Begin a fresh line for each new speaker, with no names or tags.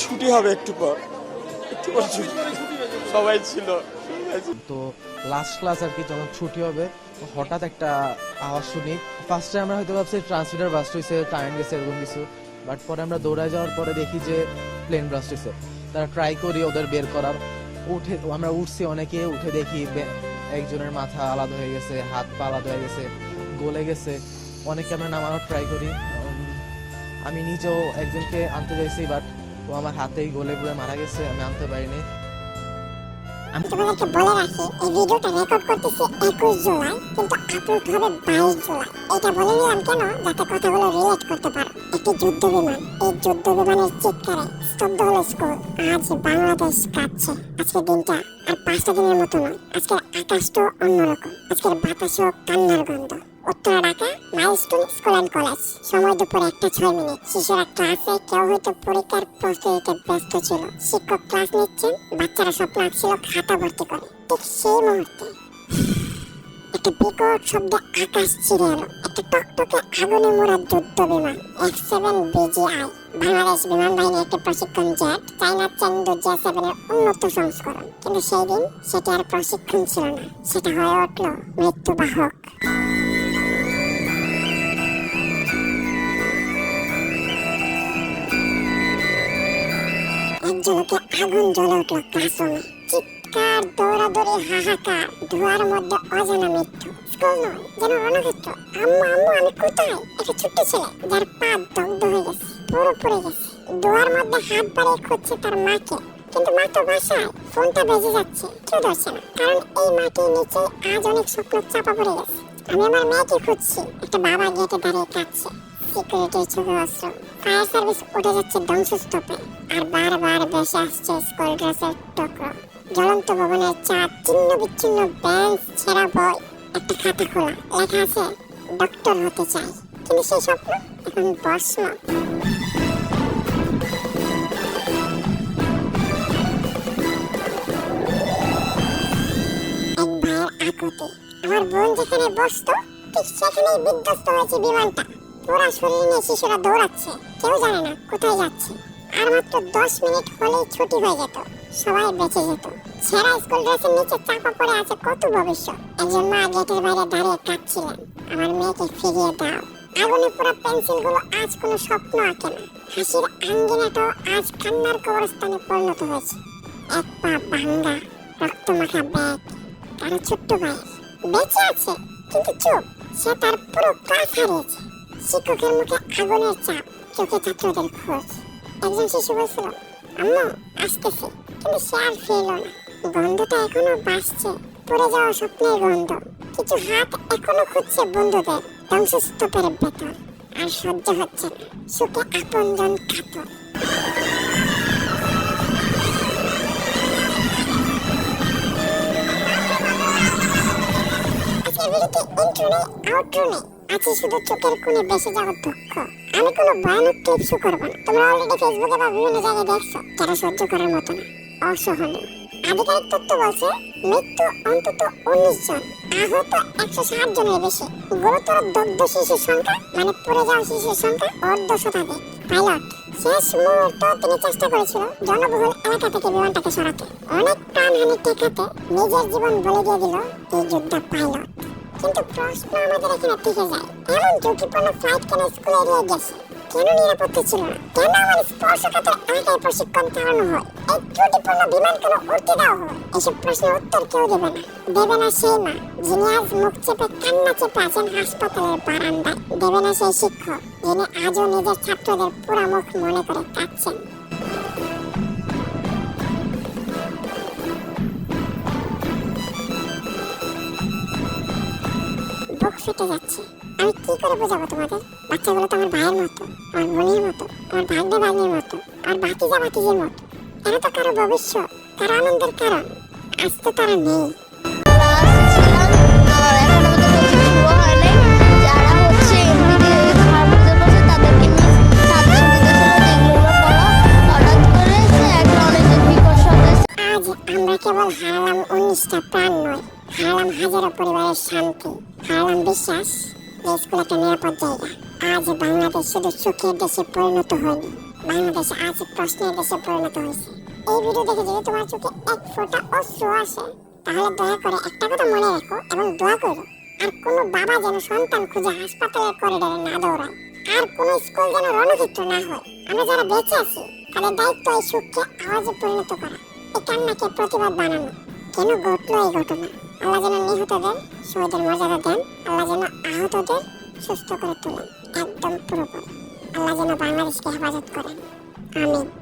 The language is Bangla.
ছুটি হবে একটু পর। একটু পর ছুটি। সবাই ছিল।
তো লাস্ট ক্লাস আর কি যখন ছুটি হবে হঠাৎ একটা আওয়াজ শুনি। ফার্স্টে আমরা হয়তো ভাবছি ট্রান্সমিটার বাস্ট হয়েছে টাইম গেছে, এরকম কিছু। বাট পরে আমরা দৌড়ায় যাওয়ার পরে দেখি যে প্লেন ব্রাস্ট হয়েছে তারা ট্রাই করি ওদের বের করার। উঠে, আমরা উঠছি অনেকে, উঠে দেখি একজনের মাথা আলাদা হয়ে গেছে, হাত পা আলাদা হয়ে গেছে, গলে গেছে। অনেকে আমরা নামানোর ট্রাই করি। আমি নিজেও একজনকে আনতে চাইছি বাট ও আমার হাতেই গলে পুরো মারা গেছে, আমি আনতে পারিনি।
আমি তোমাদেরকে বলে রাখি, এই ভিডিওটা রেকর্ড করতেছি একুশ জুলাই, কিন্তু আপলোড হবে বাইশ জুলাই। এটা বলে নিলাম কেন? যাতে কথাগুলো রিলেট করতে পারো। একটি যুদ্ধ বিমান, এই যুদ্ধ বিমানের চিৎকারে স্তব্ধ হলো স্কুল। আজ বাংলাদেশ কাঁদছে আজকের দিনটা আর পাঁচটা দিনের মতো নয়। আজকের আকাশটাও অন্যরকম। আজকের বাতাসও কান্নার গন্ধ। Uttara Dhaka milestone school and college. সময় দুপুর একটা ছয় মিনিট। শিশুরা ক্লাসে কেউ হয়তো পরীক্ষার প্রস্তুতিতে ব্যস্ত ছিল। শিক্ষক ক্লাস নিচ্ছেন, বাচ্চারা স্বপ্ন আঁকছিল খাতা ভর্তি করে। ঠিক সেই মুহূর্তে একটা বিকট শব্দে আকাশ ছিঁড়ে এলো। একটা টকটকে আগুনে মোড়া যুদ্ধ বিমান এফ সেভেন বিজিআই বাংলাদেশ বিমান বাহিনীর একটি প্রশিক্ষণ জেট চাইনা চেন্দু জে সেভেনের উন্নত সংস্করণ। কিন্তু সেই দিন সেটি আর প্রশিক্ষণ ছিল না। সেটা হয়ে উঠল মৃত্যুবাহক। এক ঝলকে আগুন জ্বলে উঠল ক্লাসরুমে চিৎকার, দৌড়াদৌড়ি, হাহাকার, ধোয়ার মধ্যে অজানা মৃত্যু। স্কুল নয়, যেন রণক্ষেত্র। আম্মু আম্মু, আমি কোথায়? একটা ছোট্ট ছেলে, যার পা দগ্ধ হয়ে গেছে, পুরো পড়ে গেছে। দোয়ার মধ্যে হাত বাড়িয়ে খুঁজছে তার মাকে। কিন্তু মা তো বাসায়, ফোনটা বেজে যাচ্ছে। কেউ ধরছে না, কারণ এই মাটির নিচে আজ অনেক স্বপ্ন চাপা পড়ে গেছে। আমি আমার মেয়েকে খুঁজছি, একটা বাবা গেটে দাঁড়িয়ে কাঁদছে। সিকিউরিটির চোখে অস্ত্র। ফায়ার সার্ভিস উঠে যাচ্ছে ধ্বংসস্তূপে। আর বারবার ভেসে আসছে স্কুল ড্রেসের টুকরো। জ্বলন্ত ভবনের চাঁদ, ছিন্ন বিচ্ছিন্ন বেঞ্চ ছেঁড়া বই, একটা খাতা খোলা। লেখা আছে ডক্টর হতে চাই। কিন্তু সেই স্বপ্ন এখন ভস্ম এক ভাইয়ের আকুতি। আমার বোন যেখানে বসতো, ঠিক সেখানেই বিধ্বস্ত হয়েছে বিমানটা। পুরা শরীর নিয়ে শিশুরা দৌড়াচ্ছে, কেউ জানে না কোথায় যাচ্ছে। আর মাত্র দশ মিনিট হলেই ছুটি হয়ে যেত, সবাই বেঁচে যেত। ছেঁড়া স্কুল ড্রেসের নিচে চাপা পড়ে আছে কত ভবিষ্যৎ। একজন মা গেটের বাইরে দাঁড়িয়ে কাঁদছিলেন, আমার মেয়েকে ফিরিয়ে দাও। আগুনে পুরো পেন্সিলগুলো আজ কোনো স্বপ্ন আঁকে না। হাসির আঙ্গিনাটাও আজ কান্নার কবরস্থানে পরিণত হয়েছে। এক পা ভাঙ্গা রক্তমাখা ব্যাগ, কারও ছোট্ট ভাইয়ের বেঁচে আছে, কিন্তু চুপ, সে তার পুরো ক্লাস হারিয়েছে। শিক্ষকের মুখে আগুনের চাপ চোখে ছাত্রদের খোঁজ একজন শিশু বলছিল, আম্মু, আসতেছে। কিন্তু সে আর ফিরল না। গন্ধটা এখনও বাসছে পড়ে যাওয়া স্বপ্নের গন্ধ কিছু হাত এখনও খুঁজছে বন্ধুদের ধ্বংসস্তূপের ভেতর। আর সহ্য হচ্ছে না। সুখে আপনজন কাতর। আজকের ভিডিওতে ইন্ট্রো নেই আউট্রো নেই। আছে শুধু চোখের কোণে বেসে যাওয়ার দুঃখ। আমি কোনো ভয়ানক ক্লিপ শো করব না। তোমরা অলরেডি ফেসবুকে বা বিভিন্ন জায়গায় দেখছ, যারা সহ্য করার মতো না। অসহনীয়। আধিকারিক তথ্য বলছে, মৃত্যু অন্তত উনিশ জন, আহত একশো ষাট জনের বেশি। গুরুতর দগ্ধ শিশুর সংখ্যা মানে পড়ে যাওয়া শিশুর সংখ্যা অর্ধ শতাধিক পাইলট, শেষ মুহূর্ত তিনি চেষ্টা করেছিল জনবহুল এলাকা থেকে বিমানটাকে সরাতে। অনেক প্রাণহানি ঠেকাতে নিজের জীবন বলে দিয়ে দিল এই যোদ্ধা পাইলট। কিন্তু প্রশ্ন আমাদের এখানে থেকে যায়। এমন ঝুঁকিপূর্ণ ফ্লাইট কেন স্কুলে এড়িয়ে গেছে? কেন নিরাপত্তা ছিল না? কেন আমার স্পর্শকাতর এলাকায় প্রশিক্ষণ চালানো হয় এই ত্রুটিপূর্ণ বিমান কেন উঠতে দেওয়া হয় এসব প্রশ্নের উত্তর কেউ দেবে না। দেবে না সেই মা, যিনি আজ মুখ চেপে কান্না চেপে আছেন হাসপাতালের বারান্দায়। দেবে না সেই শিক্ষক, যিনি আজও নিজের ছাত্রদের পুরা মুখ মনে করে কাঁদছেন। ফেটে যাচ্ছে। আমি কি করে বোঝাবো তোমাদের? বাচ্চাগুলো তো আমার ভাইয়ের মতো, আমার বোনের মতো, আমার ভাগ্নে ভাগ্নের মতো আর বাতিজা বাতিজের মতো। এরা তো কারও ভবিষ্যৎ, কারও আনন্দের কারণ। আজ তো তারা নেই। আমরা কেবল হারালাম উনিশটা প্রাণ নয়, হারালাম হাজারো পরিবারের শান্তি। হারালাম বিশ্বাস স্কুল একটা নিরাপদ জায়গা। আজ বাংলাদেশ শুধু সুখের দেশে পরিণত হয়নি, বাংলাদেশ আজ প্রশ্নের দেশে পরিণত হয়েছে। এই ভিডিও দেখে যদি তোমার চোখে এক ফোঁটা অশ্রু আসে, তাহলে দয়া করে একটা কথা মনে রাখো এবং দোয়া করো, আর কোনো বাবা যেন সন্তান খুঁজে হাসপাতালের করিডোরে না দৌড়ায়, আর কোনো স্কুল যেন রণক্ষেত্র না হয়। আমরা যারা বেঁচে আছি, তাদের দায়িত্ব এই সুখকে আওয়াজে পরিণত করা। এই কান্নাকে প্রতিবাদ বানানো কেন ঘটলো এই ঘটনা? আল্লাহ যেন নিহতদের শহীদের মর্যাদা দেন, আল্লাহ যেন আহতদের সুস্থ করে তোলেন, একদম পুরোপুরি। আল্লাহ যেন বাংলাদেশকে হেফাজত করেন। আমিন।